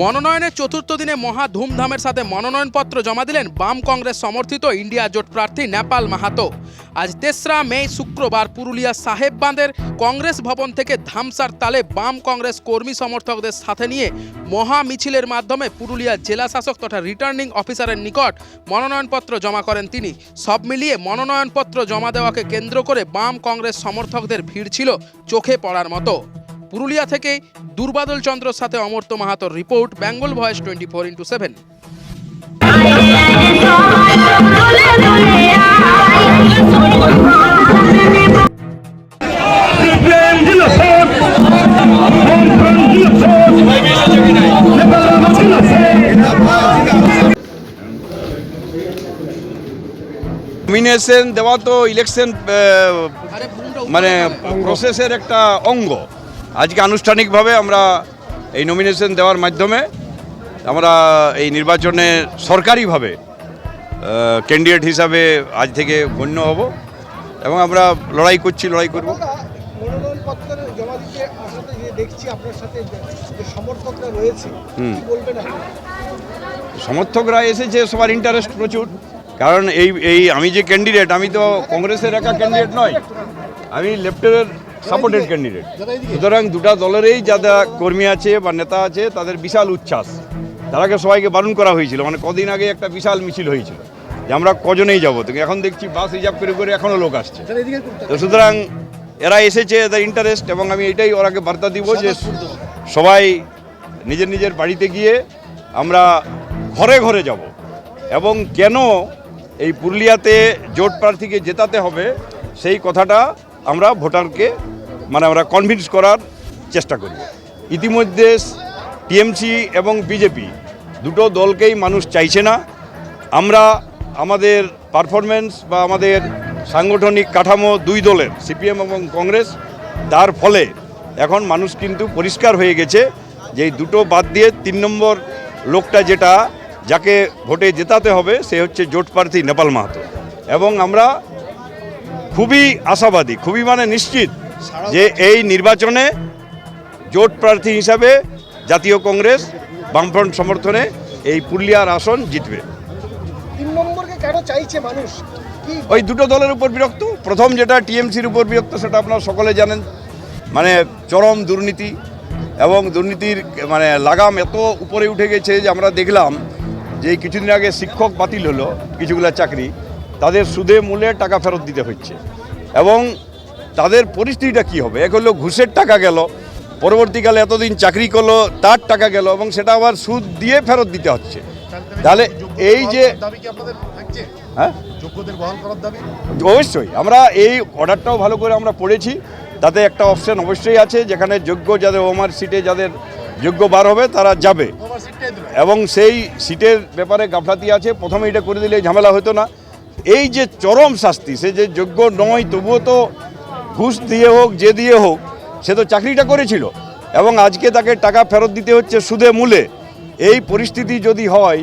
মনোনয়নের চতুর্থ দিনে মহা ধুমধামের সাথে মনোনয়নপত্র জমা দিলেন বাম কংগ্রেস সমর্থিত ইন্ডিয়া জোট প্রার্থী নেপাল মাহাতো। আজ তেসরা মে, শুক্রবার পুরুলিয়া সাহেব বাঁধের কংগ্রেস ভবন থেকে ধামসার তালে বাম কংগ্রেস কর্মী সমর্থকদের সাথে নিয়ে মহা মিছিলের মাধ্যমে পুরুলিয়া জেলা শাসক তথা রিটার্নিং অফিসারের নিকট মনোনয়নপত্র জমা করেন তিনি। সব মিলিয়ে মনোনয়নপত্র জমা দেওয়াকে কেন্দ্র করে বাম কংগ্রেস সমর্থকদের ভিড় ছিল চোখে পড়ার মতো। পুরুলিয়া থেকে দুর্বাদল চন্দ্রর সাথে Amartya মাহাতোর report Bengal voice twenty four into seven মন নমিনেশন দেওয়া তো ইলেকশন মানে প্রসেসের একটা অঙ্গ। আজকে আনুষ্ঠানিকভাবে আমরা এই নমিনেশন দেওয়ার মাধ্যমে আমরা এই নির্বাচনে সরকারিভাবে ক্যান্ডিডেট হিসাবে আজ থেকে গণ্য হব এবং আমরা লড়াই করছি লড়াই করব। সমর্থকরা এসেছে সবার ইন্টারেস্ট প্রচুর। কারণ এই এই আমি যে ক্যান্ডিডেট আমি তো কংগ্রেসের একা ক্যান্ডিডেট নয় আমি লেফটের সাপোর্টেড ক্যান্ডিডেট সুতরাং দুটা দলেরই যারা কর্মী আছে বা নেতা আছে তাদের বিশাল উচ্ছ্বাস। তারাকে সবাইকে বারণ করা হয়েছিল। মানে কদিন আগে একটা বিশাল মিছিল হয়েছিল যে আমরা কজনেই যাব। তো এখন দেখছি বাস রিজার্ভ করে করে এখনও লোক আসছে। তো সুতরাং এরা এসেছে এদের ইন্টারেস্ট এবং আমি এটাই ওরাকে বার্তা দিব যে সবাই নিজের নিজের বাড়িতে গিয়ে আমরা ঘরে ঘরে যাব। এবং কেন এই পুরুলিয়াতে জোট প্রার্থীকে জেতাতে হবে সেই কথাটা আমরা ভোটারকে মানে আমরা কনভিন্স করার চেষ্টা করব। ইতিমধ্যে টিএমসি এবং বিজেপি দুটো দলকেই মানুষ চাইছে না। আমরা আমাদের পারফরমেন্স বা আমাদের সাংগঠনিক কাঠামো দুই দলের, সিপিএম এবং কংগ্রেস, তার ফলে এখন মানুষ কিন্তু পরিষ্কার হয়ে গেছে যে দুটো বাদ দিয়ে তিন নম্বর লোকটা যেটা, যাকে ভোটে জেতাতে হবে, সে হচ্ছে জোট প্রার্থী নেপাল মাহাতো। এবং আমরা খুবই আশাবাদী, খুবই মানে নিশ্চিত যে এই নির্বাচনে জোট প্রার্থী হিসাবে জাতীয় কংগ্রেস বামফ্রন্ট সমর্থনে এই পুরুলিয়ার আসন জিতবে। চাইছে মানুষ? ওই দুটো দলের উপর বিরক্ত। প্রথম যেটা টিএমসির উপর বিরক্ত সেটা আপনারা সকলে জানেন। মানে চরম দুর্নীতি এবং দুর্নীতির মানে লাগাম এত উপরে উঠে গেছে যে আমরা দেখলাম যে কিছুদিন আগে শিক্ষক বাতিল হলো কিছুগুলা চাকরি। তাদের সুদে মূলে টাকা ফেরত দিতে হচ্ছে। এবং তাদের পরিস্থিতিটা কি হবে? এক হলো ঘুষের টাকা গেল, পরবর্তীকালে এতদিন চাকরি করল, তার টাকা গেল এবং সেটা আবার সুদ দিয়ে ফেরত দিতে হচ্ছে। তাহলে এই যে হ্যাঁ? অবশ্যই, আমরা এই অর্ডারটাও ভালো করে আমরা পড়েছি। তাতে একটা অপশন অবশ্যই আছে, যেখানে যোগ্য যাদের ওমার সিটে যাদের যোগ্য বার হবে, তারা যাবে। এবং সেই সিটের ব্যাপারে গাফলাতি আছে, প্রথমে এটা করে দিলে ঝামেলা হতো না। এই যে চরম শাস্তি, সে যে যোগ্য নয়, তবুও তো ঘুষ দিয়ে হোক, যে দিয়ে হোক, সে তো চাকরিটা করেছিল। এবং আজকে তাকে টাকা ফেরত দিতে হচ্ছে সুদে মূলে। এই পরিস্থিতি যদি হয়,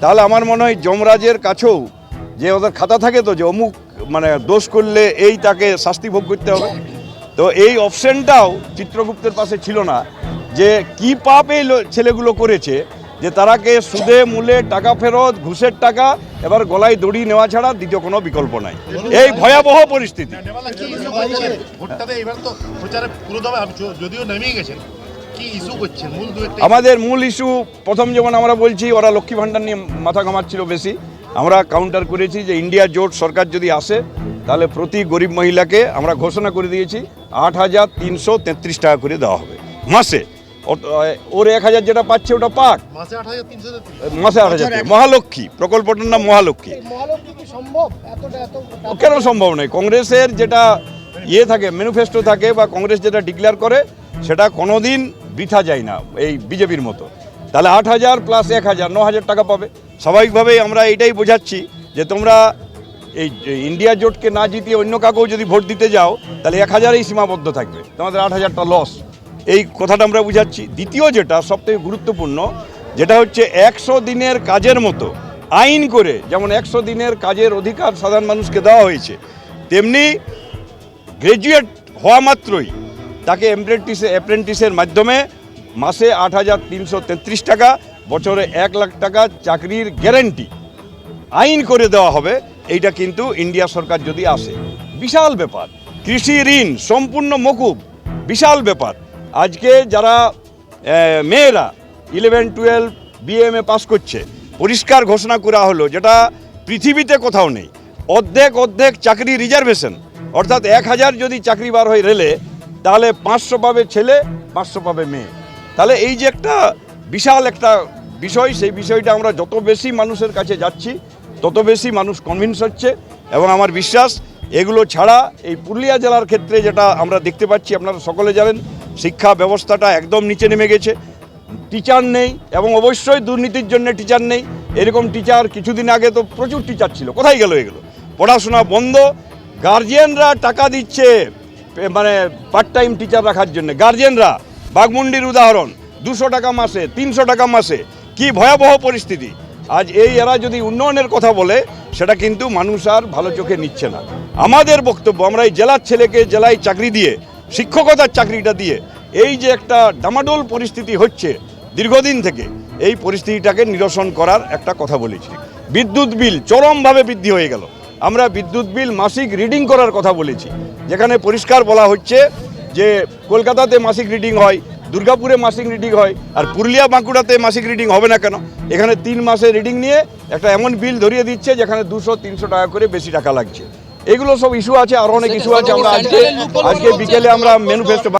তাহলে আমার মনে হয় যমরাজের কাছেও যে ওদের খাতা থাকে তো, যে অমুক মানে দোষ করলে এই তাকে শাস্তি ভোগ করতে হবে। তো এই অপশনটাও চিত্রগুপ্তের পাশে ছিল না, যে কি পাপ এই ছেলেগুলো করেছে যে তারাকে সুদে, মূলে টাকা ফেরত, ঘুষের টাকা, এবার গলায় দড়ি নেওয়া ছাড়া দ্বিতীয় কোনো বিকল্প নাই। এই ভয়াবহ পরিস্থিতি। আমাদের মূল ইস্যু প্রথম যেমন আমরা বলছি, ওরা লক্ষ্মী ভাণ্ডার নিয়ে মাথা ঘামাচ্ছিল বেশি। আমরা কাউন্টার করেছি যে ইন্ডিয়া জোট সরকার যদি আসে, তাহলে প্রতি গরিব মহিলাকে আমরা ঘোষণা করে দিয়েছি, আট হাজার তিনশো তেত্রিশ টাকা করে দেওয়া হবে। মাসে। ওর এক হাজার যেটা পাচ্ছে ওটা পাক। মাসে আট হাজার। মহালক্ষ্মী প্রকল্পটার নাম মহালক্ষ্মী। কেন সম্ভব নয়? কংগ্রেসের যেটা ইয়ে থাকে ম্যানিফেস্টো থাকে বা কংগ্রেস যেটা ডিক্লেয়ার করে সেটা কোনোদিন বৃথা যায় না এই বিজেপির মতো। তাহলে আট হাজার প্লাস এক হাজার ন হাজার টাকা পাবে। স্বাভাবিকভাবেই আমরা এটাই বোঝাচ্ছি যে তোমরা এই ইন্ডিয়া জোটকে না জিতিয়ে অন্য কাউকেও যদি ভোট দিতে যাও তাহলে এক হাজারেই সীমাবদ্ধ থাকবে। তোমাদের আট হাজারটা লস এই কথাটা আমরা বুঝাচ্ছি। দ্বিতীয় যেটা, সবথেকে গুরুত্বপূর্ণ, যেটা হচ্ছে একশো দিনের কাজের মতো। আইন করে যেমন একশো দিনের কাজের অধিকার সাধারণ মানুষকে দেওয়া হয়েছে, তেমনি গ্র্যাজুয়েট হওয়া মাত্রই তাকে অ্যাপ্রেন্টিসে অ্যাপ্রেন্টিসের মাধ্যমে মাসে আট হাজার তিনশো তেত্রিশ টাকা, বছরে এক লাখ টাকা চাকরির গ্যারেন্টি আইন করে দেওয়া হবে। এইটা কিন্তু ইন্ডিয়া সরকার যদি আসে, বিশাল ব্যাপার। কৃষি ঋণ সম্পূর্ণ মকুব, বিশাল ব্যাপার। আজকে যারা মেয়েরা ইলেভেন টুয়েলভ বিএমএ পাস করছে, পরিষ্কার ঘোষণা করা হলো যেটা পৃথিবীতে কোথাও নেই। অর্ধেক অর্ধেক চাকরি রিজার্ভেশন অর্থাৎ এক হাজার যদি চাকরি বার হয় রেলে তাহলে পাঁচশো পাবে ছেলে, পাঁচশো পাবে মেয়ে। তাহলে এই যে একটা বিশাল একটা বিষয়, সেই বিষয়টা আমরা যত বেশি মানুষের কাছে যাচ্ছি, তত বেশি মানুষ কনভিন্স হচ্ছে। এবং আমার বিশ্বাস, এগুলো ছাড়া এই পুরুলিয়া জেলার ক্ষেত্রে যেটা আমরা দেখতে পাচ্ছি, আপনারা সকলে জানেন শিক্ষা ব্যবস্থাটা একদম নিচে নেমে গেছে। টিচার নেই এবং অবশ্যই দুর্নীতির জন্য টিচার নেই। এরকম টিচার কিছুদিন আগে তো প্রচুর টিচার ছিল। কোথায় গেল এগুলো? পড়াশোনা বন্ধ। গার্জিয়ানরা টাকা দিচ্ছে মানে পার্ট টাইম টিচার রাখার জন্য। গার্জিয়ানরা, বাঘমুন্ডির উদাহরণ, দুশো টাকা মাসে, তিনশো টাকা মাসে। কি ভয়াবহ পরিস্থিতি। আজ এই এরা যদি উন্নয়নের কথা বলে, সেটা কিন্তু মানুষ আর ভালো চোখে নিচ্ছে না। আমাদের বক্তব্য, আমরা এই জেলার ছেলেকে জেলায় চাকরি দিয়ে শিক্ষকতার চাকরিটা দিয়ে এই যে একটা ডামাডোল পরিস্থিতি হচ্ছে দীর্ঘদিন থেকে, এই পরিস্থিতিটাকে নিরসন করার একটা কথা বলেছি। বিদ্যুৎ বিল চরমভাবে বৃদ্ধি হয়ে গেল। আমরা বিদ্যুৎ বিল মাসিক রিডিং করার কথা বলেছি। যেখানে পরিষ্কার বলা হচ্ছে যে কলকাতাতে মাসিক রিডিং হয়, দুর্গাপুরে মাসিক রিডিং হয়, আর পুরুলিয়া বাঁকুড়াতে মাসিক রিডিং হবে না কেন? এখানে তিন মাসে রিডিং নিয়ে একটা এমন বিল ধরিয়ে দিচ্ছে যেখানে দুশো, তিনশো টাকা করে বেশি টাকা লাগছে। এগুলো সব ইস্যু আছে আর অনেক ইস্যু আছে আমরা আজকে আজকে বিকেলে আমরা ম্যানিফেস্টো